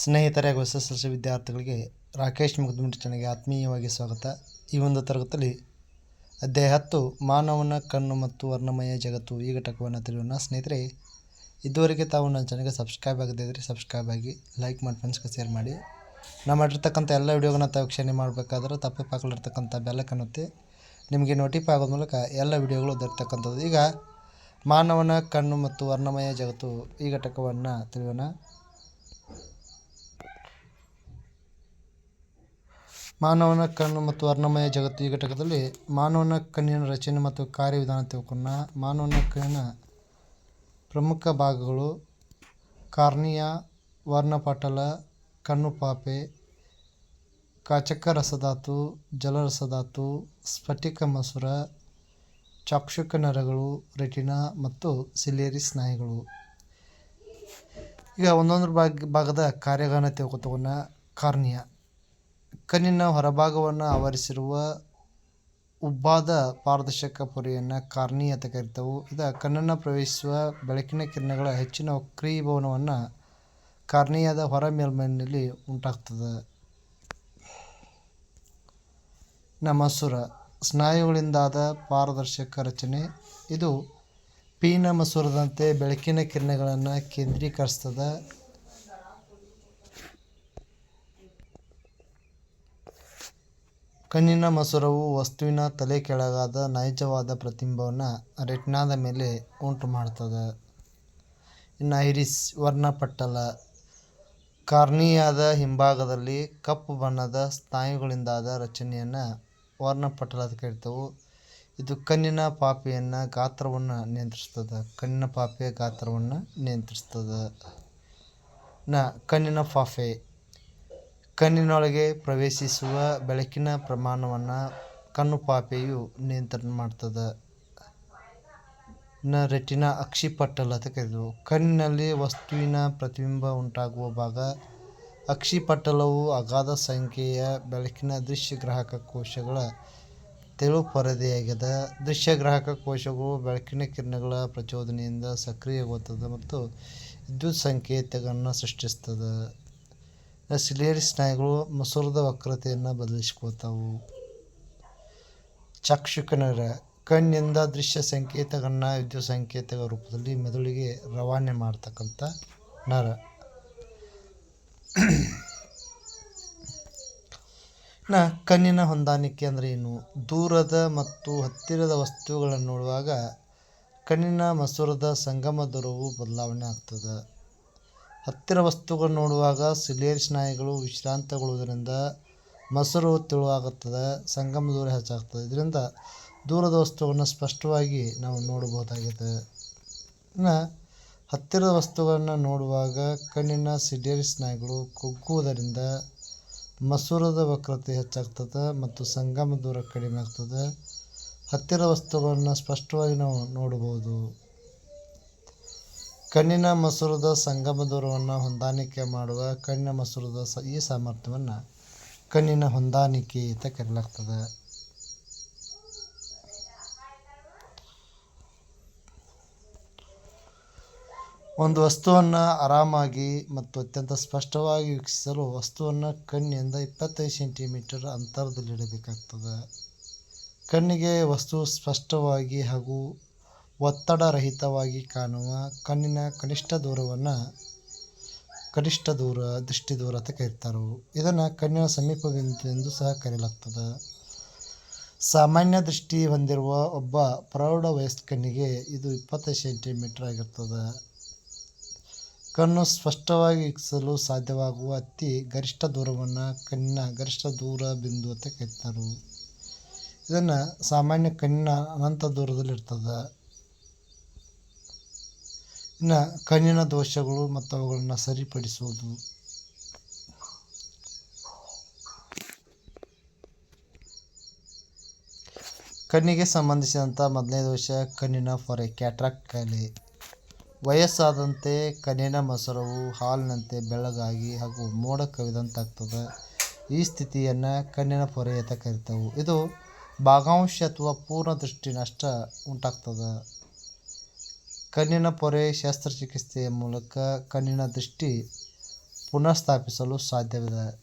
ಸ್ನೇಹಿತರೆ ಹಾಗೂ ಎಸ್ ವಿದ್ಯಾರ್ಥಿಗಳಿಗೆ ರಾಕೇಶ್ ಮುಗ್ದುಮಿಟ್ಟು ಚಾನಲ್ಗೆ ಆತ್ಮೀಯವಾಗಿ ಸ್ವಾಗತ. ಈ ಒಂದು ತರಗತಿಯಲ್ಲಿ ಅಧ್ಯಾಯ ಹತ್ತು, ಮಾನವನ ಕಣ್ಣು ಮತ್ತು ವರ್ಣಮಯ ಜಗತ್ತು ಈ ಘಟಕವನ್ನು ತಿಳಿಯೋಣ. ಸ್ನೇಹಿತರೆ, ಇದುವರೆಗೆ ತಾವು ನನ್ನ ಚಾನಲ್ಗೆ ಸಬ್ಸ್ಕ್ರೈಬ್ ಆಗದಿದ್ದರೆ ಸಬ್ಸ್ಕ್ರೈಬ್ ಆಗಿ, ಲೈಕ್ ಮಾಡಿ ಫ್ರೆಂಡ್ಸ್ಗೆ ಶೇರ್ ಮಾಡಿ. ನಾವು ಮಾಡಿರ್ತಕ್ಕಂಥ ಎಲ್ಲ ವಿಡಿಯೋಗಳನ್ನ ತಾವು ವೀಕ್ಷಣೆ ಮಾಡಬೇಕಾದ್ರೆ ತಪ್ಪು ಪಾಕಲಿರ್ತಕ್ಕಂಥ ಬೆಲ್ಲಕ್ಕನ್ನುತ್ತೆ ನಿಮಗೆ ನೋಟಿಫೈ ಆಗೋದ ಮೂಲಕ ಎಲ್ಲ ವಿಡಿಯೋಗಳು ದೊರೆತಕ್ಕಂಥದ್ದು. ಈಗ ಮಾನವನ ಕಣ್ಣು ಮತ್ತು ವರ್ಣಮಯ ಜಗತ್ತು ಈ ಘಟಕವನ್ನು ತಿಳಿಯೋಣ. ಮಾನವನ ಕಣ್ಣು ಮತ್ತು ವರ್ಣಮಯ ಜಗತ್ತು ಈ ಘಟಕದಲ್ಲಿ ಮಾನವನ ಕಣ್ಣಿನ ರಚನೆ ಮತ್ತು ಕಾರ್ಯವಿಧಾನ ತಿಳ್ಕೊಂಡ ಮಾನವನ ಕಣ್ಣಿನ ಪ್ರಮುಖ ಭಾಗಗಳು ಕಾರ್ನಿಯಾ, ವರ್ಣಪಟಲ ಕಣ್ಣು ಪಾಪೆ ಕಾಚಕ ರಸಧಾತು ಜಲರಸಧಾತು, ಸ್ಫಟಿಕ ಮಸುರ, ಚಾಕ್ಷುಕ ನರಗಳು, ರೆಟಿನಾ ಮತ್ತು ಸಿಲಿಯರಿ ಸ್ನಾಯುಗಳು. ಈಗ ಒಂದೊಂದು ಭಾಗ ಭಾಗದ ಕಾರ್ಯಗಾರ ತಿಳ್ಕೊತವನ್ನ ಕಾರ್ನಿಯಾ. ಕಣ್ಣಿನ ಹೊರಭಾಗವನ್ನು ಆವರಿಸಿರುವ ಉಬ್ಬಾದ ಪಾರದರ್ಶಕ ಪೊರೆಯನ್ನು ಕಾರ್ನಿ ಅಂತ ಕರಿತವು. ಇದು ಕಣ್ಣನ್ನು ಪ್ರವೇಶಿಸುವ ಬೆಳಕಿನ ಕಿರಣಗಳ ಹೆಚ್ಚಿನ ವಕ್ರೀಭವನವನ್ನು ಕಾರ್ನಿಯಾದ ಹೊರ ಮೇಲ್ಮೈನಲ್ಲಿ ಉಂಟಾಗ್ತದೆ. ನಮ್ಮ ಮಸೂರ ಸ್ನಾಯುಗಳಿಂದಾದ ಪಾರದರ್ಶಕ ರಚನೆ. ಇದು ಪೀನ ಮಸೂರದಂತೆ ಬೆಳಕಿನ ಕಿರಣಗಳನ್ನು ಕೇಂದ್ರೀಕರಿಸ್ತದೆ. ಕಣ್ಣಿನ ಮಸೂರವು ವಸ್ತುವಿನ ತಲೆ ಕೆಳಗಾದ ನೈಜವಾದ ಪ್ರತಿಬಿಂಬವನ್ನ ರೆಟ್ನಾದ ಮೇಲೆ ಉಂಟು ಮಾಡ್ತದೆ ಇನ್ನು ಐರಿಸ್ ವರ್ಣಪಟಲ. ಕಾರ್ನಿಯಾದ ಹಿಂಭಾಗದಲ್ಲಿ ಕಪ್ಪು ಬಣ್ಣದ ಸ್ನಾಯುಗಳಿಂದಾದ ರಚನೆಯನ್ನು ವರ್ಣಪಟಲ ಅಂತ ಇದು ಕಣ್ಣಿನ ಪಾಪೆಯನ್ನು ಗಾತ್ರವನ್ನು ನಿಯಂತ್ರಿಸ್ತದ. ಕಣ್ಣಿನ ಪಾಪೆಯ ಗಾತ್ರವನ್ನು ನಿಯಂತ್ರಿಸ್ತದ. ನ ಕಣ್ಣಿನ ಪಾಫೆ. ಕಣ್ಣಿನೊಳಗೆ ಪ್ರವೇಶಿಸುವ ಬೆಳಕಿನ ಪ್ರಮಾಣವನ್ನು ಕಣ್ಣುಪಾಪೆಯು ನಿಯಂತ್ರಣ ಮಾಡ್ತದ. ನ ರೆಟಿನಾ ಅಕ್ಷಿಪಟಲ ಅಂತ ಕರೆದವು. ಕಣ್ಣಿನಲ್ಲಿ ವಸ್ತುವಿನ ಪ್ರತಿಬಿಂಬ ಉಂಟಾಗುವ ಭಾಗ ಅಕ್ಷಿಪಟಲವು ಅಗಾಧ ಸಂಖ್ಯೆಯ ಬೆಳಕಿನ ದೃಶ್ಯಗ್ರಾಹಕ ಕೋಶಗಳ ತೆಳು ಪರದೆಯಾಗಿದೆ ದೃಶ್ಯಗ್ರಾಹಕ ಕೋಶಗಳು ಬೆಳಕಿನ ಕಿರಣಗಳ ಪ್ರಚೋದನೆಯಿಂದ ಸಕ್ರಿಯಗೊಳ್ತದೆ ಮತ್ತು ವಿದ್ಯುತ್ ಸಂಕೇತಗಳನ್ನು ಸೃಷ್ಟಿಸ್ತದೆ. ಸಿಲಿಯರಿ ಸ್ನಾಯುಗಳು ಮಸೂರದ ವಕ್ರತೆಯನ್ನು ಬದಲಿಸ್ಕೋತಾವು. ಚಾಕ್ಷುಕ ನರ ಕಣ್ಣಿಂದ ದೃಶ್ಯ ಸಂಕೇತಗಳನ್ನ ವಿದ್ಯುತ್ ಸಂಕೇತಗಳ ರೂಪದಲ್ಲಿ ಮೆದುಳಿಗೆ ರವಾನೆ ಮಾಡ್ತಕ್ಕಂಥ ನರ. ಕಣ್ಣಿನ ಹೊಂದಾಣಿಕೆ ಅಂದರೆ ಏನು? ದೂರದ ಮತ್ತು ಹತ್ತಿರದ ವಸ್ತುಗಳನ್ನು ನೋಡುವಾಗ ಕಣ್ಣಿನ ಮಸೂರದ ಸಂಗಮ ದೂರವು ಬದಲಾವಣೆ ಆಗ್ತದೆ. ಹತ್ತಿರ ವಸ್ತುಗಳನ್ನು ನೋಡುವಾಗ ಸಿಲೇರಿ ಸ್ನಾಯುಗಳು ವಿಶ್ರಾಂತಗೊಳ್ಳುವುದರಿಂದ ಮೊಸರು ತೆಳುವಾಗುತ್ತದೆ, ಸಂಗಮ ದೂರ ಹೆಚ್ಚಾಗ್ತದೆ. ಇದರಿಂದ ದೂರದ ವಸ್ತುಗಳನ್ನು ಸ್ಪಷ್ಟವಾಗಿ ನಾವು ನೋಡಬಹುದಾಗಿದೆ. ಇನ್ನು ಹತ್ತಿರದ ವಸ್ತುಗಳನ್ನು ನೋಡುವಾಗ ಕಣ್ಣಿನ ಸಿಡೇರಿ ಸ್ನಾಯುಗಳು ಕುಗ್ಗುವುದರಿಂದ ಮಸೂರದ ವಕ್ರತೆ ಹೆಚ್ಚಾಗ್ತದೆ ಮತ್ತು ಸಂಗಮ ದೂರ ಕಡಿಮೆ ಆಗ್ತದೆ. ಹತ್ತಿರ ವಸ್ತುಗಳನ್ನು ಸ್ಪಷ್ಟವಾಗಿ ನಾವು ನೋಡಬಹುದು. ಕಣ್ಣಿನ ಮಸೂರದ ಸಂಗಮ ದೂರವನ್ನು ಹೊಂದಾಣಿಕೆ ಮಾಡುವ ಕಣ್ಣಿನ ಮಸೂರದ ಸ ಈ ಸಾಮರ್ಥ್ಯವನ್ನು ಕಣ್ಣಿನ ಹೊಂದಾಣಿಕೆ ಅಂತ ಕರೆಯಲಾಗ್ತದೆ ಒಂದು ವಸ್ತುವನ್ನು ಆರಾಮಾಗಿ ಮತ್ತು ಅತ್ಯಂತ ಸ್ಪಷ್ಟವಾಗಿ ವೀಕ್ಷಿಸಲು ವಸ್ತುವನ್ನು ಕಣ್ಣಿಂದ ಇಪ್ಪತ್ತೈದು ಸೆಂಟಿಮೀಟರ್ ಅಂತರದಲ್ಲಿಡಬೇಕಾಗ್ತದೆ. ಕಣ್ಣಿಗೆ ವಸ್ತು ಸ್ಪಷ್ಟವಾಗಿ ಹಾಗೂ ಒತ್ತಡರಹಿತವಾಗಿ ಕಾಣುವ ಕಣ್ಣಿನ ಕನಿಷ್ಠ ದೂರವನ್ನು ಕನಿಷ್ಠ ದೂರ, ದೃಷ್ಟಿ ದೂರ ಅಂತ ಕರೀತಾರೆ. ಇದನ್ನು ಕಣ್ಣಿನ ಸಮೀಪ ಎಂದು ಸಹ ಕರೆಯಲಾಗ್ತದೆ ಸಾಮಾನ್ಯ ದೃಷ್ಟಿ ಹೊಂದಿರುವ ಒಬ್ಬ ಪ್ರೌಢ ವಯಸ್ಕನಿಗೆ ಇದು ಇಪ್ಪತ್ತೈದು ಸೆಂಟಿಮೀಟರ್ ಆಗಿರ್ತದೆ. ಕಣ್ಣು ಸ್ಪಷ್ಟವಾಗಿ ವೀಕ್ಷಿಸಲು ಸಾಧ್ಯವಾಗುವ ಅತಿ ಗರಿಷ್ಠ ದೂರವನ್ನು ಕಣ್ಣಿನ ಗರಿಷ್ಠ ದೂರ ಬಿಂದು ಅಂತ ಕರೀತಾರೆ. ಇದನ್ನು ಸಾಮಾನ್ಯ ಕಣ್ಣಿನ ಅನಂತ ದೂರದಲ್ಲಿರ್ತದೆ. ಇನ್ನು ಕಣ್ಣಿನ ದೋಷಗಳು ಮತ್ತು ಅವುಗಳನ್ನು ಸರಿಪಡಿಸುವುದು. ಕಣ್ಣಿಗೆ ಸಂಬಂಧಿಸಿದಂಥ ಮೊದಲನೇ ದೋಷ ಕಣ್ಣಿನ ಪೊರೆ ಕ್ಯಾಟ್ರಾಕ್ ಕಲೆ. ವಯಸ್ಸಾದಂತೆ ಕಣ್ಣಿನ ಮೊಸರವು ಹಾಲಿನಂತೆ ಬೆಳ್ಳಗಾಗಿ ಹಾಗೂ ಮೋಡ ಕವಿದಂತಾಗ್ತದೆ. ಈ ಸ್ಥಿತಿಯನ್ನು ಕಣ್ಣಿನ ಪೊರೆ ಅಂತ ಕರಿತವು. ಇದು ಭಾಗಾಂಶ ಅಥವಾ ಪೂರ್ಣ ದೃಷ್ಟಿ ನಷ್ಟ ಉಂಟಾಗ್ತದೆ. ಕಣ್ಣಿನ ಪೊರೆ ಶಸ್ತ್ರಚಿಕಿತ್ಸೆಯ ಮೂಲಕ ಕಣ್ಣಿನ ದೃಷ್ಟಿ ಪುನಃಸ್ಥಾಪಿಸಲು ಸಾಧ್ಯವಿದೆ.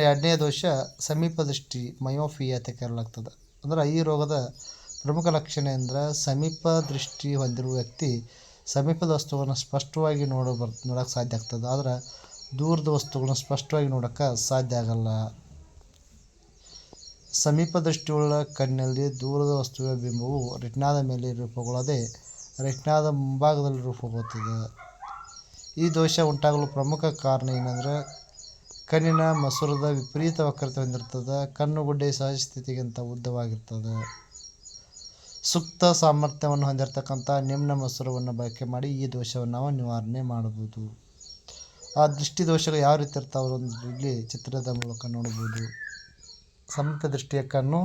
ಎರಡನೇ ದೋಷ, ಸಮೀಪ ದೃಷ್ಟಿ, ಮಯೋಫಿಯಾ ಅಂತ ಕರೆಯಲಾಗ್ತದೆ. ಅಂದ್ರೆ ಈ ರೋಗದ ಪ್ರಮುಖ ಲಕ್ಷಣ ಎಂದರೆ ಸಮೀಪ ದೃಷ್ಟಿ ಹೊಂದಿರುವ ವ್ಯಕ್ತಿ ಸಮೀಪದ ವಸ್ತುಗಳನ್ನು ಸ್ಪಷ್ಟವಾಗಿ ನೋಡೋ ಬರ್ ನೋಡೋಕ್ಕೆ ಸಾಧ್ಯ ಆಗ್ತದೆ. ಆದ್ರೆ ದೂರದ ವಸ್ತುಗಳನ್ನ ಸ್ಪಷ್ಟವಾಗಿ ನೋಡೋಕ್ಕೆ ಸಾಧ್ಯ ಆಗಲ್ಲ. ಸಮೀಪ ದೃಷ್ಟಿಯುಳ್ಳ ಕಣ್ಣಲ್ಲಿ ದೂರದ ವಸ್ತುವಿನ ಬಿಂಬವು ರೆಟಿನಾದ ಮೇಲೆ ರೂಪುಗೊಳ್ಳದೆ ರೆಟಿನಾದ ಮುಂಭಾಗದಲ್ಲಿ ರೂಪುಗೊಳ್ಳುತ್ತದೆ. ಈ ದೋಷ ಉಂಟಾಗಲು ಪ್ರಮುಖ ಕಾರಣ ಏನಂದ್ರೆ, ಕಣ್ಣಿನ ಮಸೂರದ ವಿಪರೀತ ವಕ್ರತೆ ಹೊಂದಿರ್ತದೆ ಕಣ್ಣುಗುಡ್ಡೆ ಸಹಜ ಸ್ಥಿತಿಗಿಂತ ಉದ್ದವಾಗಿರ್ತದೆ ಸೂಕ್ತ ಸಾಮರ್ಥ್ಯವನ್ನು ಹೊಂದಿರತಕ್ಕಂಥ ನಿಮ್ನ ಮಸೂರವನ್ನು ಬಳಕೆ ಮಾಡಿ ಈ ದೋಷವನ್ನು ನಾವು ನಿವಾರಣೆ ಮಾಡಬಹುದು. ಆ ದೃಷ್ಟಿ ದೋಷಗಳು ಯಾವ ರೀತಿ ಇರ್ತಾವೆ ಇಲ್ಲಿ ಚಿತ್ರದ ಮೂಲಕ ನೋಡ್ಬೋದು ಸಮೀಪ ದೃಷ್ಟಿಯ ಕಣ್ಣು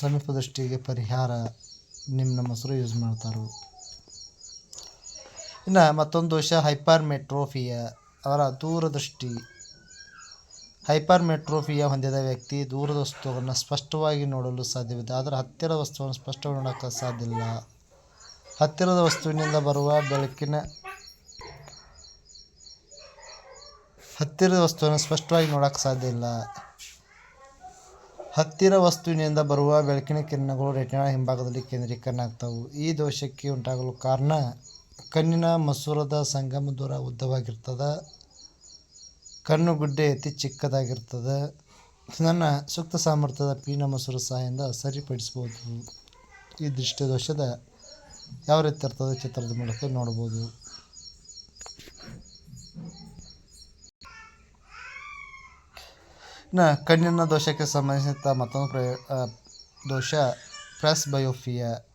ಸಮೀಪ ದೃಷ್ಟಿಗೆ ಪರಿಹಾರ ನಿಮ್ಮ ಮೊಸರು ಯೂಸ್ ಮಾಡ್ತಾರೆ. ಇನ್ನು ಮತ್ತೊಂದು ದೋಷ ಹೈಪರ್ಮೆಟ್ರೋಫಿಯ, ಅವರ ದೂರದೃಷ್ಟಿ. ಹೈಪರ್ಮೆಟ್ರೋಫಿಯಾ ಹೊಂದಿದ ವ್ಯಕ್ತಿ ದೂರದ ವಸ್ತುವನ್ನು ಸ್ಪಷ್ಟವಾಗಿ ನೋಡಲು ಸಾಧ್ಯವಿದೆ, ಆದರೆ ಹತ್ತಿರದ ವಸ್ತುವನ್ನು ಸ್ಪಷ್ಟವಾಗಿ ನೋಡೋಕ್ಕೆ ಸಾಧ್ಯ ಇಲ್ಲ. ಹತ್ತಿರದ ವಸ್ತುವಿನಿಂದ ಬರುವ ಬೆಳಕಿನ, ಹತ್ತಿರದ ವಸ್ತುವನ್ನು ಸ್ಪಷ್ಟವಾಗಿ ನೋಡೋಕ್ಕೆ ಸಾಧ್ಯ ಇಲ್ಲ. ಹತ್ತಿರ ವಸ್ತುವಿನಿಂದ ಬರುವ ಬೆಳಕಿನ ಕಿರಣಗಳು ರೆಟಿನಾ ಹಿಂಭಾಗದಲ್ಲಿ ಕೇಂದ್ರೀಕರಣ ಆಗ್ತವೆ ಈ ದೋಷಕ್ಕೆ ಉಂಟಾಗಲು ಕಾರಣ ಕಣ್ಣಿನ ಮಸೂರದ ಸಂಗಮ ದೂರ ಉದ್ದವಾಗಿರ್ತದೆ, ಕಣ್ಣುಗುಡ್ಡೆ ಅತಿ ಚಿಕ್ಕದಾಗಿರ್ತದ. ಇದನ್ನು ಸೂಕ್ತ ಸಾಮರ್ಥ್ಯದ ಪೀನ ಮಸೂರ ಸಹಾಯದಿಂದ ಸರಿಪಡಿಸ್ಬೋದು ಈ ದೃಷ್ಟಿ ದೋಷದ ಯಾವ ರೀತಿ ಇರ್ತದೆ ಚಿತ್ರದ ಮೂಲಕ ನೋಡ್ಬೋದು ಕಣ್ಣಿನ ದೋಷಕ್ಕೆ ಸಂಬಂಧಿಸಿದ ಮತ್ತೊಂದು ಪ್ರಯ ದೋಷ ಪ್ರೆಸ್ ಬಯೋಫಿಯಾ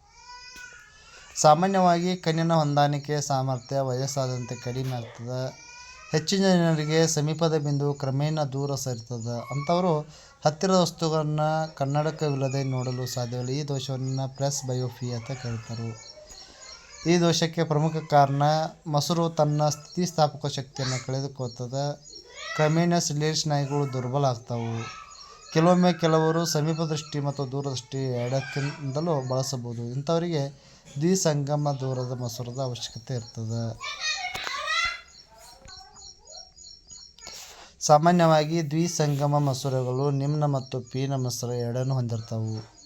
ಸಾಮಾನ್ಯವಾಗಿ ಕಣ್ಣಿನ ಹೊಂದಾಣಿಕೆ ಸಾಮರ್ಥ್ಯ ವಯಸ್ಸಾದಂತೆ ಕಡಿಮೆ ಆಗ್ತದೆ. ಹೆಚ್ಚಿನ ಜನರಿಗೆ ಸಮೀಪದ ಬಿಂದು ಕ್ರಮೇಣ ದೂರ ಸರಿತದೆ. ಅಂಥವರು ಹತ್ತಿರದ ವಸ್ತುಗಳನ್ನು ಕನ್ನಡಕವಿಲ್ಲದೆ ನೋಡಲು ಸಾಧ್ಯವಿಲ್ಲ. ಈ ದೋಷವನ್ನು ಪ್ರೆಸ್ ಬಯೋಫಿಯಾ ಅಂತ ಕರೀತಾರೆ. ಈ ದೋಷಕ್ಕೆ ಪ್ರಮುಖ ಕಾರಣ, ಮೊಸರು ತನ್ನ ಸ್ಥಿತಿಸ್ಥಾಪಕ ಶಕ್ತಿಯನ್ನು ಕಳೆದುಕೊಳ್ತದೆ. ಕ್ರಮೇಣ ಲೀಡ್ಸ್ ನಾಯಿಗಳು ದುರ್ಬಲ ಆಗ್ತಾವು. ಕೆಲವೊಮ್ಮೆ ಕೆಲವರು ಸಮೀಪ ದೃಷ್ಟಿ ಮತ್ತು ದೂರದೃಷ್ಟಿ ಎರಡಕ್ಕಿಂತಲೂ ಬಳಸಬಹುದು. ಇಂಥವರಿಗೆ ದ್ವಿಸಂಗಮ ದೂರದ ಮಸೂರದ ಅವಶ್ಯಕತೆ ಇರ್ತದೆ. ಸಾಮಾನ್ಯವಾಗಿ ದ್ವಿಸಂಗಮ ಮಸೂರಗಳು ನಿಮ್ನ ಮತ್ತು ಪೀನ ಮಸೂರ ಎರಡನ್ನು ಹೊಂದಿರ್ತವು.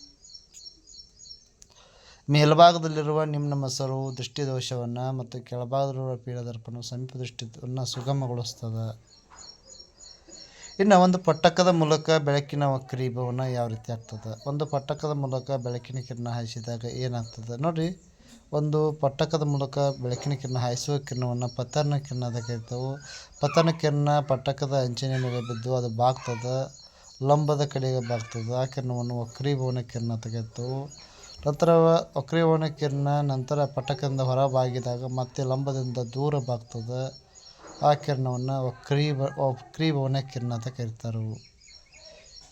ಮೇಲ್ಭಾಗದಲ್ಲಿರುವ ನಿಮ್ನ ಮಸೂರವು ದೃಷ್ಟಿದೋಷವನ್ನು ಮತ್ತು ಕೆಳಭಾಗದಲ್ಲಿರುವ ಪೀಡದರ್ಪಣವು ಸಮೀಪ ದೃಷ್ಟಿಯನ್ನು ಸುಗಮಗೊಳಿಸ್ತದೆ. ಇನ್ನು ಒಂದು ಪಟ್ಟಕದ ಮೂಲಕ ಬೆಳಕಿನ ವಕ್ರೀಭವನ ಯಾವ ರೀತಿ ಆಗ್ತದೆ? ಒಂದು ಪಟ್ಟಕದ ಮೂಲಕ ಬೆಳಕಿನ ಕಿರಣ ಹಾಯಿಸಿದಾಗ ಏನಾಗ್ತದೆ? ನೋಡಿ, ಒಂದು ಪಟ್ಟಕದ ಮೂಲಕ ಬೆಳಕಿನ ಕಿರಣ ಹಾಯಿಸುವ ಕಿರಣವನ್ನು ಪತನ ಕಿರಣ ಅಂತ ಕರಿತೇವೆ ಪತನ ಕಿರಣ ಪಟ್ಟಕದ ಅಂಚಿನ ಮೇಲೆ ಬಿದ್ದು ಅದು ಬಾಗ್ತದೆ, ಲಂಬದ ಕಡೆಗೆ ಬಾಗ್ತದೆ. ಆ ಕಿರಣವನ್ನು ವಕ್ರೀಭವನ ಕಿರಣ ಅಂತ ಕರಿತೇವೆ ನಂತರ ವಕ್ರೀಭವನ ಕಿರಣ ನಂತರ ಪಟ್ಟಕದಿಂದ ಹೊರಬಾಗಿದಾಗ ಮತ್ತೆ ಲಂಬದಿಂದ ದೂರ ಬಾಗ್ತದೆ. ಆ ಕಿರಣವನ್ನು ವಕ್ರೀಭ ವಕ್ರೀಭವನ ಕಿರಣ ಅಂತ ಕರೀತಾರೆ.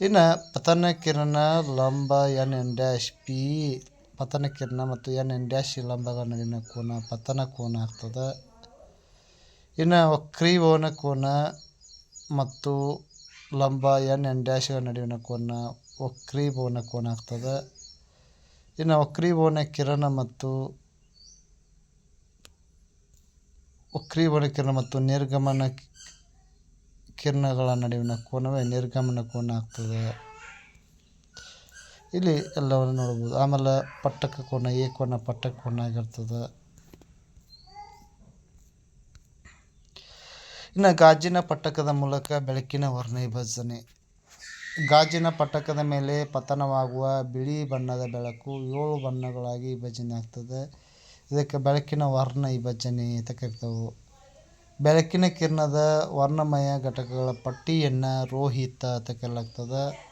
ಇನ್ನು ಪತನ ಕಿರಣ ಲಂಬ ಎನ್ ಎನ್ ಡ್ಯಾಶ್ ಪಿ. ಪತನ ಕಿರಣ ಮತ್ತು ಎನ್ ಎನ್ ಡ್ಯಾಶ್ ಲಂಬಗಳ ನಡುವಿನ ಕೋನ, ಪತನ ಕೋನ ಆಗ್ತದೆ. ಇನ್ನು ವಕ್ರೀಭವನ ಕೋನ ಮತ್ತು ಲಂಬ ಎನ್ ಎನ್ ಡ್ಯಾಶ್ಗಳ ನಡುವಿನ ಕೋನ ವಕ್ರೀಭವನ ಕೋನ ಆಗ್ತದೆ. ಇನ್ನು ವಕ್ರೀಭವನ ಕಿರಣ ಮತ್ತು ವಕ್ರೀಭವನ ಮತ್ತು ನಿರ್ಗಮನ ಕಿರಣಗಳ ನಡುವಿನ ಕೋನವೇ ನಿರ್ಗಮನ ಕೋನ ಆಗ್ತದೆ. ಇಲ್ಲಿ ಎಲ್ಲವನ್ನು ನೋಡ್ಬೋದು ಆಮೇಲೆ ಪಟ್ಟಕ ಕೋನ ಏ ಕೋನ ಪಟ್ಟಕ ಕೋನ ಆಗಿರ್ತದೆ. ಇನ್ನು ಗಾಜಿನ ಪಟ್ಟಕದ ಮೂಲಕ ಬೆಳಕಿನ ವರ್ಣ ವಿಭಜನೆ ಗಾಜಿನ ಪಟ್ಟಕದ ಮೇಲೆ ಪತನವಾಗುವ ಬಿಳಿ ಬಣ್ಣದ ಬೆಳಕು ಏಳು ಬಣ್ಣಗಳಾಗಿ ವಿಭಜನೆ ಆಗ್ತದೆ. ಇದಕ್ಕೆ ಬೆಳಕಿನ ವರ್ಣ ವಿಭಜನೆ ಅಂತ ಕರಿತೇವೆ. ಬೆಳಕಿನ ಕಿರಣದ ವರ್ಣಮಯ ಘಟಕಗಳ ಪಟ್ಟಿಯನ್ನು ರೋಹಿತ ಅಂತ ಕರೆಯಲಾಗ್ತದೆ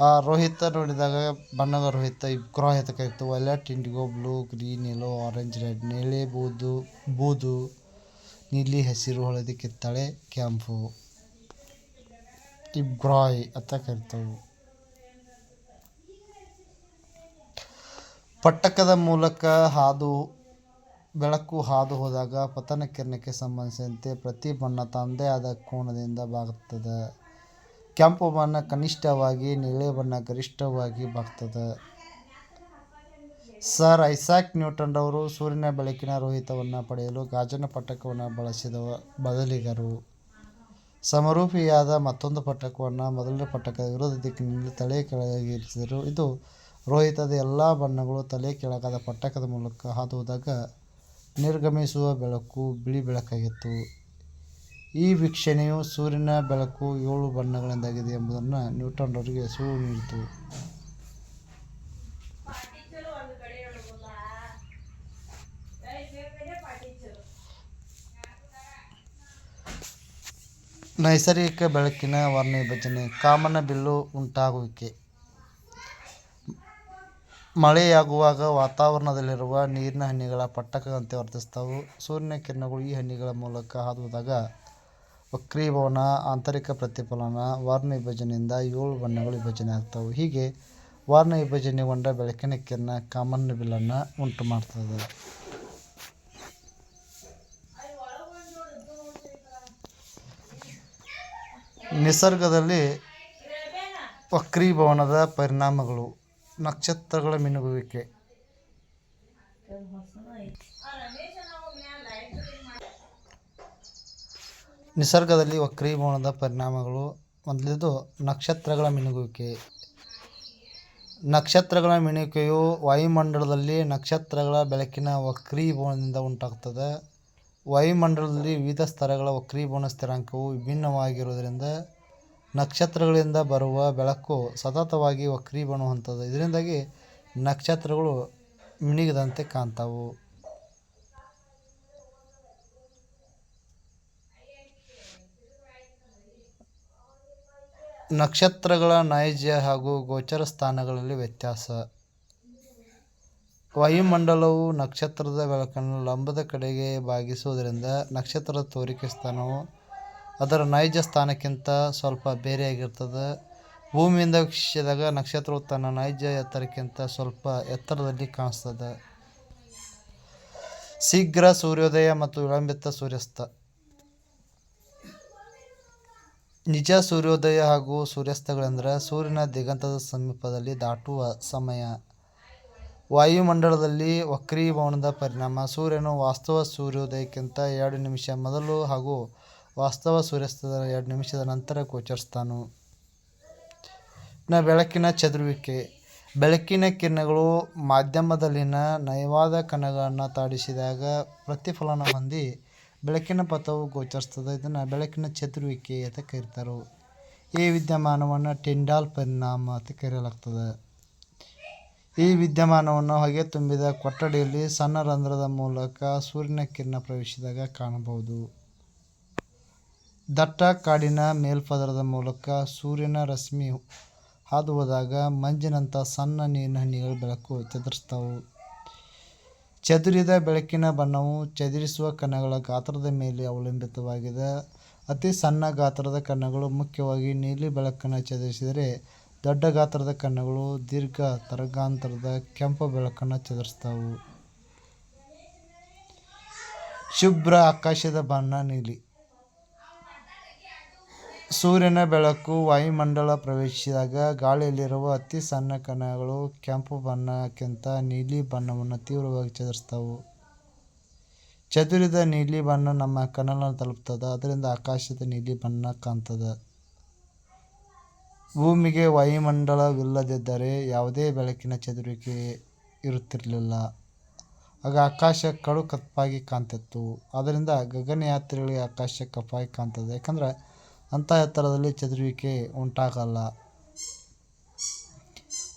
ಆ ರೋಹಿತ ನೋಡಿದಾಗ ಬಣ್ಣದ ರೋಹಿತ ಗ್ರಹ ಅಂತ ಕರಿತಾವೆ. Violet, indigo, blue, green yellow orange red ನೇಳೆ ಬೂದು ಬೂದು, ನೀಲಿ, ಹಸಿರು, ಹಳದಿ, ಕಿತ್ತಳೆ, ಕೆಂಪು ಇಬ್ರಾಯ್ ಅಂತ ಕರಿತೇವೆ. ಪಟ್ಟಕದ ಮೂಲಕ ಹಾದು, ಬೆಳಕು ಹಾದು ಹೋದಾಗ ಪತನ ಕಿರಣಕ್ಕೆ ಸಂಬಂಧಿಸಿದಂತೆ ಪ್ರತಿ ಬಣ್ಣ ತನ್ನದೇ ಆದ ಕೋನದಿಂದ ಬಾಗುತ್ತದೆ. ಕೆಂಪು ಬಣ್ಣ ಕನಿಷ್ಠವಾಗಿ, ನೀಲಿ ಬಣ್ಣ ಗರಿಷ್ಠವಾಗಿ ಬಾಗ್ತದೆ ಸರ್ ಐಸಾಕ್ ನ್ಯೂಟನ್ ಅವರು ಸೂರ್ಯನ ಬೆಳಕಿನ ರೋಹಿತವನ್ನು ಪಡೆಯಲು ಗಾಜಿನ ಪಟ್ಟಕವನ್ನು ಬಳಸಿದ ಬದಲಿಗರು. ಸಮರೂಪಿಯಾದ ಮತ್ತೊಂದು ಪಟ್ಟಕವನ್ನು ಮೊದಲನೇ ಪಟ್ಟಕದ ವಿರೋಧ ದಿಕ್ಕಿನಲ್ಲಿ ತಲೆ ಕೆಳಗಿರಿಸಿದರು ಇದು ರೋಹಿತದ ಎಲ್ಲ ಬಣ್ಣಗಳು ತಲೆ ಕೆಳಗಾದ ಪಟ್ಟಕದ ಮೂಲಕ ಹಾದುಹೋದಾಗ ನಿರ್ಗಮಿಸುವ ಬೆಳಕು ಬಿಳಿ ಬೆಳಕಾಗಿತ್ತು. ಈ ವೀಕ್ಷಣೆಯು ಸೂರ್ಯನ ಬೆಳಕು ಏಳು ಬಣ್ಣಗಳಿಂದಾಗಿದೆ ಎಂಬುದನ್ನು ನ್ಯೂಟನ್ರವರಿಗೆ ಸುಳಿವು ನೀಡಿತು. ನೈಸರ್ಗಿಕ ಬೆಳಕಿನ ವರ್ಣವಿಭಜನೆ ಕಾಮನಬಿಲ್ಲು ಉಂಟಾಗುವಿಕೆ. ಮಳೆಯಾಗುವಾಗ ವಾತಾವರಣದಲ್ಲಿರುವ ನೀರಿನ ಹನಿಗಳ ಪಟ್ಟಕದಂತೆ ವರ್ತಿಸುತ್ತವೆ ಸೂರ್ಯನ ಕಿರಣಗಳು ಈ ಹನಿಗಳ ಮೂಲಕ ಹಾದುಹೋದಾಗ ವಕ್ರೀಭವನ, ಆಂತರಿಕ ಪ್ರತಿಫಲನ, ವರ್ಣ ವಿಭಜನೆಯಿಂದ ಏಳು ಬಣ್ಣಗಳು ವಿಭಜನೆ ಆಗ್ತವೆ. ಹೀಗೆ ವರ್ಣ ವಿಭಜನೆಗೊಂಡ ಬೆಳಕಿನ ಕಿರಣ ಕಾಮನ್ ಬಿಲ್ಲನ್ನು ಉಂಟು ಮಾಡ್ತದೆ. ನಿಸರ್ಗದಲ್ಲಿ ವಕ್ರೀಭವನದ ಪರಿಣಾಮಗಳು. ನಕ್ಷತ್ರಗಳ ಮಿನುಗುವಿಕೆ. ನಿಸರ್ಗದಲ್ಲಿ ವಕ್ರೀಭವನದ ಪರಿಣಾಮಗಳು ಒಂದಿದ್ದು ನಕ್ಷತ್ರಗಳ ಮಿನುಗುವಿಕೆ. ನಕ್ಷತ್ರಗಳ ಮಿಣುವಿಕೆಯು ವಾಯುಮಂಡಲದಲ್ಲಿ ನಕ್ಷತ್ರಗಳ ಬೆಳಕಿನ ವಕ್ರೀಭವನದಿಂದ ಉಂಟಾಗ್ತದೆ ವಾಯುಮಂಡಲದಲ್ಲಿ ವಿವಿಧ ಸ್ತರಗಳ ವಕ್ರೀಭವನ ಸ್ಥಿರಾಂಕವು ವಿಭಿನ್ನವಾಗಿರುವುದರಿಂದ ನಕ್ಷತ್ರಗಳಿಂದ ಬರುವ ಬೆಳಕು ಸತತವಾಗಿ ವಕ್ರಿ ಬಣ್ಣವಂಥದ್ದು ಇದರಿಂದಾಗಿ ನಕ್ಷತ್ರಗಳು ಮಿನುಗಿದಂತೆ ಕಾಣ್ತಾವು. ನಕ್ಷತ್ರಗಳ ನೈಜ ಹಾಗೂ ಗೋಚರ ಸ್ಥಾನಗಳಲ್ಲಿ ವ್ಯತ್ಯಾಸ. ವಾಯುಮಂಡಲವು ನಕ್ಷತ್ರದ ಬೆಳಕನ್ನು ಲಂಬದ ಕಡೆಗೆ ಬಾಗಿಸುವುದರಿಂದ ನಕ್ಷತ್ರದ ತೋರಿಕೆ ಸ್ಥಾನವು ಅದರ ನೈಜ ಸ್ಥಾನಕ್ಕಿಂತ ಸ್ವಲ್ಪ ಬೇರೆಯಾಗಿರ್ತದೆ. ಭೂಮಿಯಿಂದ ವೀಕ್ಷಿಸಿದಾಗ ನಕ್ಷತ್ರವು ತನ್ನ ನೈಜ ಎತ್ತರಕ್ಕಿಂತ ಸ್ವಲ್ಪ ಎತ್ತರದಲ್ಲಿ ಕಾಣಿಸ್ತದೆ. ಶೀಘ್ರ ಸೂರ್ಯೋದಯ ಮತ್ತು ವಿಳಂಬಿತ ಸೂರ್ಯಾಸ್ತ. ನಿಜ ಸೂರ್ಯೋದಯ ಹಾಗೂ ಸೂರ್ಯಾಸ್ತಗಳೆಂದರೆ ಸೂರ್ಯನ ದಿಗಂತದ ಸಮೀಪದಲ್ಲಿ ದಾಟುವ ಸಮಯ. ವಾಯುಮಂಡಲದಲ್ಲಿ ವಕ್ರೀಭವನದ ಪರಿಣಾಮ ಸೂರ್ಯನು ವಾಸ್ತವ ಸೂರ್ಯೋದಯಕ್ಕಿಂತ ಎರಡು ನಿಮಿಷ ಮೊದಲು ಹಾಗೂ ವಾಸ್ತವ ಸೂರ್ಯಾಸ್ತದ ಎರಡು ನಿಮಿಷದ ನಂತರ ಗೋಚರಿಸ್ತಾನು. ಇನ್ನು ಬೆಳಕಿನ ಚದುರುವಿಕೆ. ಬೆಳಕಿನ ಕಿರಣಗಳು ಮಾಧ್ಯಮದಲ್ಲಿನ ನಯವಾದ ಕಣಗಳನ್ನು ತಾಡಿಸಿದಾಗ ಪ್ರತಿಫಲನ ಹೊಂದಿ ಬೆಳಕಿನ ಪಥವು ಗೋಚರಿಸ್ತದೆ. ಇದನ್ನು ಬೆಳಕಿನ ಚದುರುವಿಕೆ ಅಂತ ಕರೀತಾರೆ. ಈ ವಿದ್ಯಮಾನವನ್ನು ಟಿಂಡಾಲ್ ಪರಿಣಾಮ ಅಂತ ಕರೆಯಲಾಗ್ತದೆ. ಈ ವಿದ್ಯಮಾನವನ್ನು ಹೊಗೆ ತುಂಬಿದ ಕೊಠಡಿಯಲ್ಲಿ ಸಣ್ಣ ರಂಧ್ರದ ಮೂಲಕ ಸೂರ್ಯನ ಕಿರಣ ಪ್ರವೇಶಿಸಿದಾಗ ಕಾಣಬಹುದು. ದಟ್ಟ ಕಾಡಿನ ಮೇಲ್ಪದರದ ಮೂಲಕ ಸೂರ್ಯನ ರಶ್ಮಿ ಹಾದು ಹೋದಾಗ ಮಂಜಿನಂಥ ಸಣ್ಣ ನೀರಿನ ಹನಿಗಳು ಬೆಳಕು ಚದುರಿಸ್ತಾವು. ಚದುರಿದ ಬೆಳಕಿನ ಬಣ್ಣವು ಚದುರಿಸುವ ಕಣಗಳ ಗಾತ್ರದ ಮೇಲೆ ಅವಲಂಬಿತವಾಗಿದೆ ಅತಿ ಸಣ್ಣ ಗಾತ್ರದ ಕಣಗಳು ಮುಖ್ಯವಾಗಿ ನೀಲಿ ಬೆಳಕನ್ನು ಚದುರಿಸಿದರೆ ದೊಡ್ಡ ಗಾತ್ರದ ಕಣಗಳು ದೀರ್ಘ ತರಗಾಂತರದ ಕೆಂಪು ಬೆಳಕನ್ನು ಚದುರಿಸ್ತಾವು. ಶುಭ್ರ ಆಕಾಶದ ಬಣ್ಣ ನೀಲಿ ಸೂರ್ಯನ ಬೆಳಕು ವಾಯುಮಂಡಲ ಪ್ರವೇಶಿಸಿದಾಗ ಗಾಳಿಯಲ್ಲಿರುವ ಅತಿ ಸಣ್ಣ ಕಣಗಳು ಕೆಂಪು ಬಣ್ಣಕ್ಕಿಂತ ನೀಲಿ ಬಣ್ಣವನ್ನು ತೀವ್ರವಾಗಿ ಚದುರಿಸ್ತವೆ ಚದುರಿದ ನೀಲಿ ಬಣ್ಣ ನಮ್ಮ ಕಣ್ಣನ್ನು ತಲುಪ್ತದೆ ಅದರಿಂದ ಆಕಾಶದ ನೀಲಿ ಬಣ್ಣ ಕಾಣ್ತದೆ ಭೂಮಿಗೆ ವಾಯುಮಂಡಲವಿಲ್ಲದಿದ್ದರೆ ಯಾವುದೇ ಬೆಳಕಿನ ಚದುರಿಕೆ ಇರುತ್ತಿರಲಿಲ್ಲ. ಆಗ ಆಕಾಶ ಕಡು ಕಪ್ಪಾಗಿ ಕಾಣ್ತಿತ್ತು. ಅದರಿಂದ ಗಗನಯಾತ್ರಿಗಳಿಗೆ ಆಕಾಶ ಕಪ್ಪಾಗಿ ಕಾಣ್ತದೆ. ಯಾಕಂದ್ರೆ ಅಂಥ ಎತ್ತರದಲ್ಲಿ ಚದುರುವಿಕೆ ಉಂಟಾಗಲ್ಲ.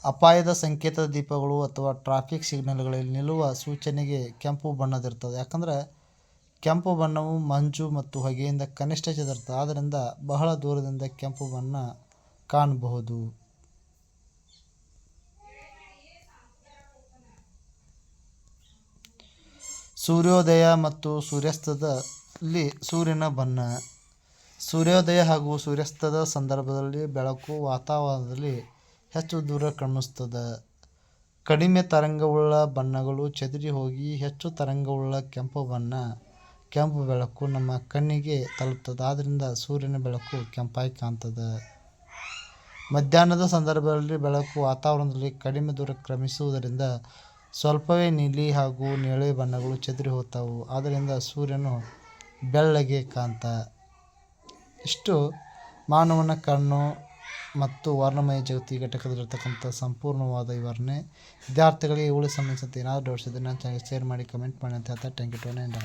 ಅಪಾಯದ ಸಂಕೇತದ ದೀಪಗಳು ಅಥವಾ ಟ್ರಾಫಿಕ್ ಸಿಗ್ನಲ್ಗಳಲ್ಲಿ ನಿಲ್ಲುವ ಸೂಚನೆಗೆ ಕೆಂಪು ಬಣ್ಣದಿರ್ತದೆ ಯಾಕಂದರೆ ಕೆಂಪು ಬಣ್ಣವು ಮಂಜು ಮತ್ತು ಹೊಗೆಯಿಂದ ಕನಿಷ್ಠ ಚದುರ್ತದೆ ಆದ್ದರಿಂದ ಬಹಳ ದೂರದಿಂದ ಕೆಂಪು ಬಣ್ಣ ಕಾಣಬಹುದು. ಸೂರ್ಯೋದಯ ಮತ್ತು ಸೂರ್ಯಾಸ್ತದಲ್ಲಿ ಸೂರ್ಯನ ಬಣ್ಣ. ಸೂರ್ಯೋದಯ ಹಾಗೂ ಸೂರ್ಯಾಸ್ತದ ಸಂದರ್ಭದಲ್ಲಿ ಬೆಳಕು ವಾತಾವರಣದಲ್ಲಿ ಹೆಚ್ಚು ದೂರ ಕಾಣಿಸ್ತದ ಕಡಿಮೆ ತರಂಗವುಳ್ಳ ಬಣ್ಣಗಳು ಚದುರಿ ಹೋಗಿ ಹೆಚ್ಚು ತರಂಗವುಳ್ಳ ಕೆಂಪು ಬಣ್ಣ, ಕೆಂಪು ಬೆಳಕು ನಮ್ಮ ಕಣ್ಣಿಗೆ ತಲುಪ್ತದೆ. ಆದ್ದರಿಂದ ಸೂರ್ಯನ ಬೆಳಕು ಕೆಂಪಾಗಿ ಕಾಣ್ತದೆ. ಮಧ್ಯಾಹ್ನದ ಸಂದರ್ಭದಲ್ಲಿ ಬೆಳಕು ವಾತಾವರಣದಲ್ಲಿ ಕಡಿಮೆ ದೂರ ಕ್ರಮಿಸುವುದರಿಂದ ಸ್ವಲ್ಪವೇ ನೀಲಿ ಹಾಗೂ ನೇರಳೆ ಬಣ್ಣಗಳು ಚದುರಿ ಹೋಗ್ತಾವು. ಆದ್ದರಿಂದ ಸೂರ್ಯನು ಬೆಳ್ಳಗೆ ಕಾಂತ ಇಷ್ಟು ಮಾನವನ ಕಣ್ಣು ಮತ್ತು ವರ್ಣಮಯ ಜ್ಯೋತಿ ಘಟಕದಲ್ಲಿರ್ತಕ್ಕಂಥ ಸಂಪೂರ್ಣವಾದ ವಿವರಣೆ ವಿದ್ಯಾರ್ಥಿಗಳಿಗೆ ಇವುಗಳಿಗೆ ಸಂಬಂಧಿಸಿದಂತೆ ಏನಾದರೂ ಡೌಟ್ಸ್ ಇದ್ದರೆ ನನ್ನ ಚಾನಲ್ಗೆ ಶೇರ್ ಮಾಡಿ, ಕಮೆಂಟ್ ಮಾಡಿ ಅಂತ ಹೇಳ್ತಾ ಟ್ಯಾಂಕ್ ಯು ಟು ಎಂಡ್